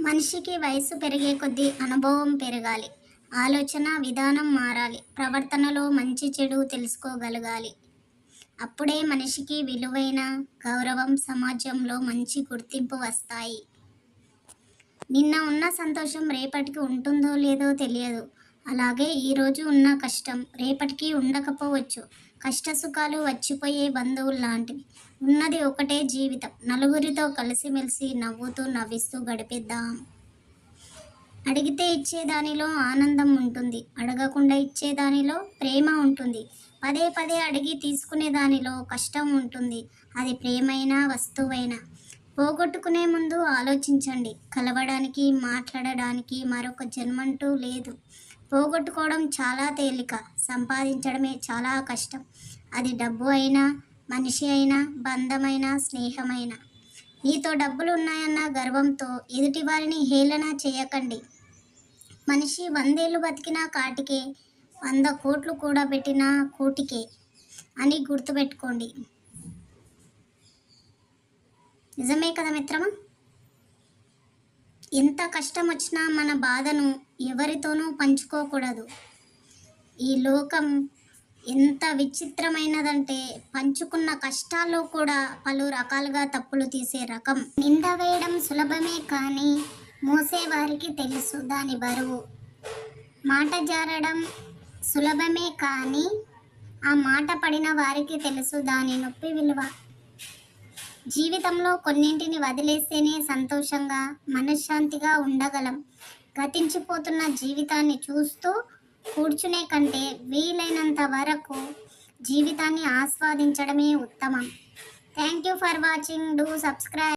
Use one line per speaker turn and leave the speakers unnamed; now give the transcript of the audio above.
మనిషికి వయసు పెరిగే కొద్దీ అనుభవం పెరగాలి. ఆలోచన విధానం మారాలి. ప్రవర్తనలో మంచి చెడు తెలుసుకోగలగాలి. అప్పుడే మనిషికి విలువైన గౌరవం సమాజంలో మంచి గుర్తింపు వస్తాయి. నిన్న ఉన్న సంతోషం రేపటికి ఉంటుందో లేదో తెలియదు. అలాగే ఈరోజు ఉన్న కష్టం రేపటికి ఉండకపోవచ్చు. కష్ట సుఖాలు వచ్చిపోయే బంధువులు లాంటివి ఉన్నది ఒకటే జీవితం. నలుగురితో కలిసిమెలిసి నవ్వుతూ నవ్విస్తూ గడిపిద్దాం. అడిగితే ఇచ్చేదానిలో ఆనందం ఉంటుంది. అడగకుండా ఇచ్చేదానిలో ప్రేమ ఉంటుంది. పదే పదే అడిగి తీసుకునే దానిలో కష్టం ఉంటుంది. అది ప్రేమైనా వస్తువైనా. పోగొట్టుకునే ముందు ఆలోచించండి. కలవడానికి మాట్లాడడానికి మరొక జన్మంటూ లేదు. పోగొట్టుకోవడం చాలా తేలిక. సంపాదించడమే చాలా కష్టం. అది డబ్బు అయినా మనిషి అయినా బంధమైనా స్నేహమైనా. నీతో డబ్బులు ఉన్నాయన్న గర్వంతో ఎదుటి వారిని హేళన చేయకండి. మనిషి వందేళ్ళు బతికినా కాటికే వంద కోట్లు కూడా పెట్టినా కోటికే అని గుర్తుపెట్టుకోండి. నిజమే కదా మిత్రమా? ఎంత కష్టం వచ్చినా మన బాధను ఎవరితోనూ పంచుకోకూడదు. ఈ లోకం ఎంత విచిత్రమైనదంటే పంచుకున్న కష్టాల్లో కూడా పలు రకాలుగా తప్పులు తీసే రకం. నింద వేయడం సులభమే కానీ మోసేవారికి తెలుసు దాని బరువు. మాట జారడం సులభమే కానీ ఆ మాట పడిన వారికి తెలుసు దాని నొప్పి విలువ. జీవితంలో కొన్నింటిని వదిలేస్తేనే సంతోషంగా మనశ్శాంతిగా ఉండగలం. గతించిపోతున్న జీవితాన్ని చూస్తూ కూర్చునే కంటే వీలైనంత వరకు జీవితాన్ని ఆస్వాదించడమే ఉత్తమం. Thank you for watching do subscribe